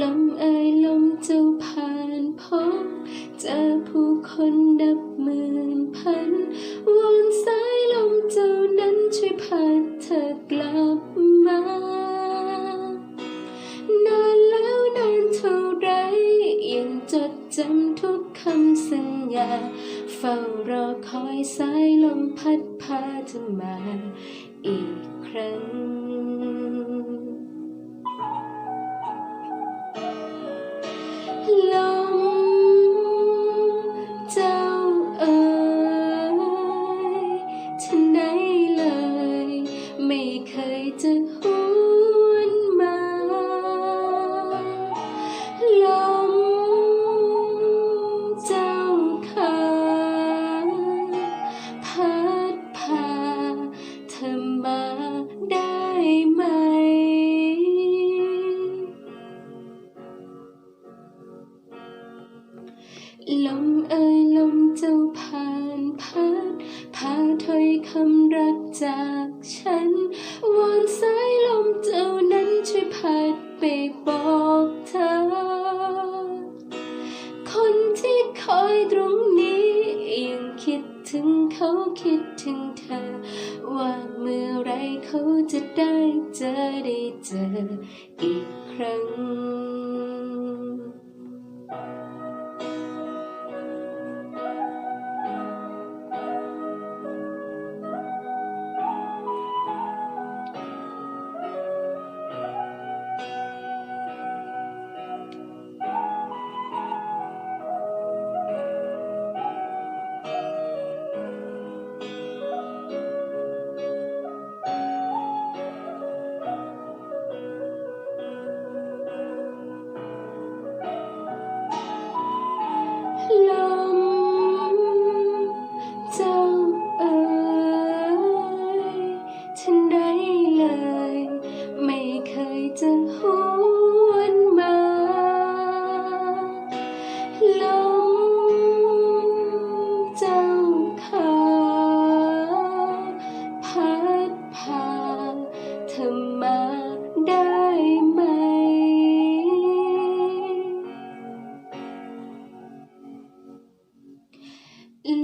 ลมเอ่ยลมเจ้าผ่านพบเจอผู้คนนับหมื่นพันวอนสายลมเจ้านั้นช่วยพัดเธอกลับมา นานแล้วนานเท่าไรยังจดจำทุกคำสัญญา เฝ้ารอคอยสายลมพัดพาเธอมาอีกครั้ง ลมเอ่ยลมเจ้าผ่านพัดพาถ้อยคำรักจากฉันวอนสายลมเจ้านั้นช่วยพัดไปบอกเธอ คนที่คอยตรงนี้ยังคิดถึงเขาคิดถึงเธอ ว่าเมื่อไรเขาจะได้เจอได้เจออีกครั้ง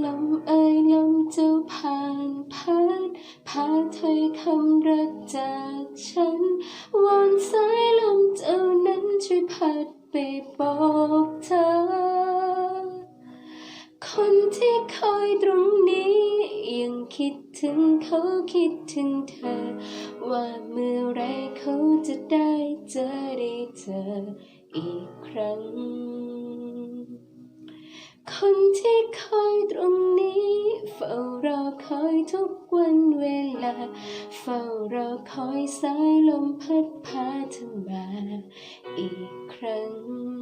ลมเอ่ยลมเจ้าผ่านพัดพาถ้อยคำรักจากฉันวอนสายลมเจ้านั้นช่วยพัดไปบอกเธอ คนที่คอยตรงนี้ ยังคิดถึงเขาคิดถึงเธอ ว่าเมื่อไรเขาจะได้เจอได้เจออีกครั้ง คนที่คอย ตรงนี้ เฝ้ารอคอยทุกวันเวลา เฝ้ารอคอยสายลมพัดพาเธอมาอีกครั้ง